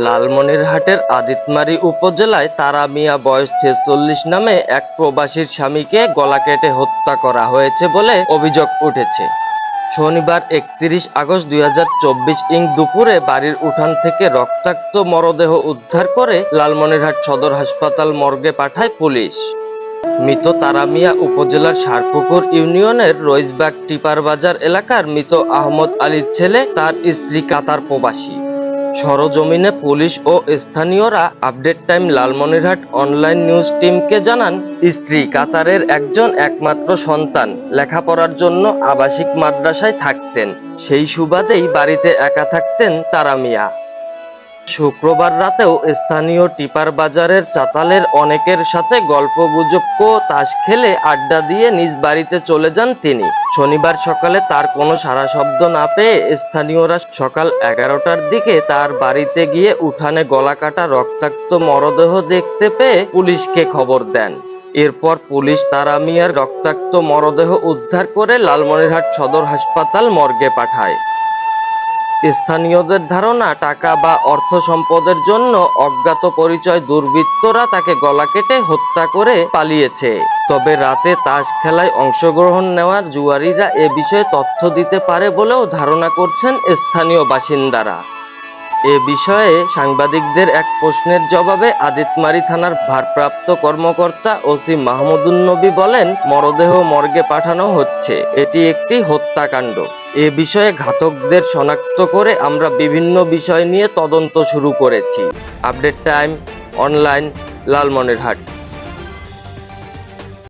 লালমনিরহাটের আদিতমারি উপজেলায় তারা মিয়া বয়স ছেচল্লিশ নামে এক প্রবাসীর স্বামীকে গলা কেটে হত্যা করা হয়েছে বলে অভিযোগ উঠেছে। শনিবার একত্রিশ আগস্ট দুই হাজার চব্বিশ ইং দুপুরে বাড়ির উঠান থেকে রক্তাক্ত মরদেহ উদ্ধার করে লালমনিরহাট সদর হাসপাতাল মর্গে পাঠায় পুলিশ। মৃত তারামিয়া উপজেলার সারপুকুর ইউনিয়নের রইজবাগ টিপার বাজার এলাকার মৃত আহমদ আলীর ছেলে, তার স্ত্রী কাতার প্রবাসী। সরজমিনে পুলিশ ও স্থানীয়রা update time Lalmonirhat online news টিমকে জানান, স্ত্রী কাতারের একজন একমাত্র সন্তান, লেখাপড়ার জন্য আবাসিক মাদ্রাসায় থাকতেন। সেই সুবাদেই বাড়িতে একা থাকতেন তারা মিয়া। শুক্রবার রাতেও স্থানীয় টিপার বাজারের চাতালের অনেকের সাথে গল্প গুজব ও তাস খেলে আড্ডা দিয়ে নিজ বাড়িতে চলে যান তিনি। শনিবার সকালে তার কোনো সারা শব্দ না পেয়ে স্থানীয়রা সকাল এগারোটার দিকে তার বাড়িতে গিয়ে উঠানে গলা কাটা রক্তাক্ত মরদেহ দেখতে পেয়ে পুলিশকে খবর দেন। এরপর পুলিশ তারা মিয়ার রক্তাক্ত মরদেহ উদ্ধার করে লালমনিরহাট সদর হাসপাতাল মর্গে পাঠায়। স্থানীয়দের ধারণা, টাকা বা অর্থ সম্পদের জন্য অজ্ঞাত পরিচয় দুর্বৃত্তরা তাকে গলা কেটে হত্যা করে পালিয়েছে। তবে রাতে তাস খেলায় অংশগ্রহণ নেওয়ার জুয়ারিরা এ বিষয়ে তথ্য দিতে পারে বলেও ধারণা করছেন স্থানীয় বাসিন্দারা। এ বিষয়ে সাংবাদিকদের এক প্রশ্নের জবাবে আদিতমারি থানার ভারপ্রাপ্ত কর্মকর্তা ওসি মাহমুদুন নবী বলেন, মরদেহ মর্গে পাঠানো হচ্ছে। এটি একটি হত্যাকাণ্ড। এ বিষয়ে ঘাতকদের শনাক্ত করে আমরা বিভিন্ন বিষয় নিয়ে তদন্ত শুরু করেছি। Update time, online, Lalmonirhat.